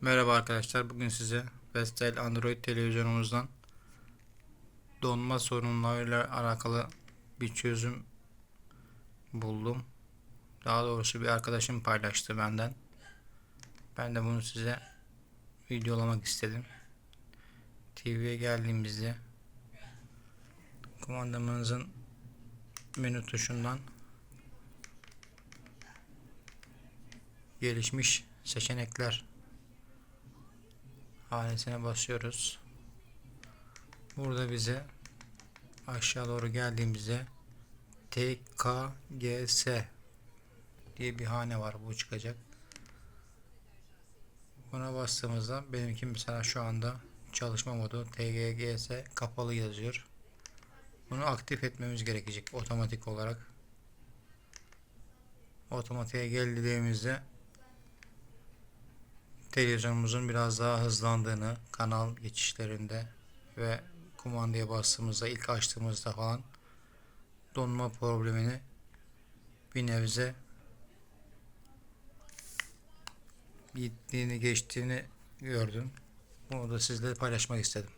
Merhaba arkadaşlar. Bugün size Vestel Android televizyonumuzdan donma sorunlarıyla alakalı bir çözüm buldum. Daha doğrusu bir arkadaşım paylaştı benden. Ben de bunu size videolamak istedim. TV'ye geldiğimizde kumandamızın menü tuşundan gelişmiş seçenekler ailesine basıyoruz. Burada bize aşağı doğru geldiğimizde TKGS diye bir hane var. Bu çıkacak. Buna bastığımızda benimki mesela şu anda çalışma modu TGGS kapalı yazıyor. Bunu aktif etmemiz gerekecek otomatik olarak. Otomatiğe geldiğimizde televizyonumuzun biraz daha hızlandığını kanal geçişlerinde ve kumandaya bastığımızda ilk açtığımızda falan donma problemini bir nebze gittiğini geçtiğini gördüm. Bunu da sizle paylaşmak istedim.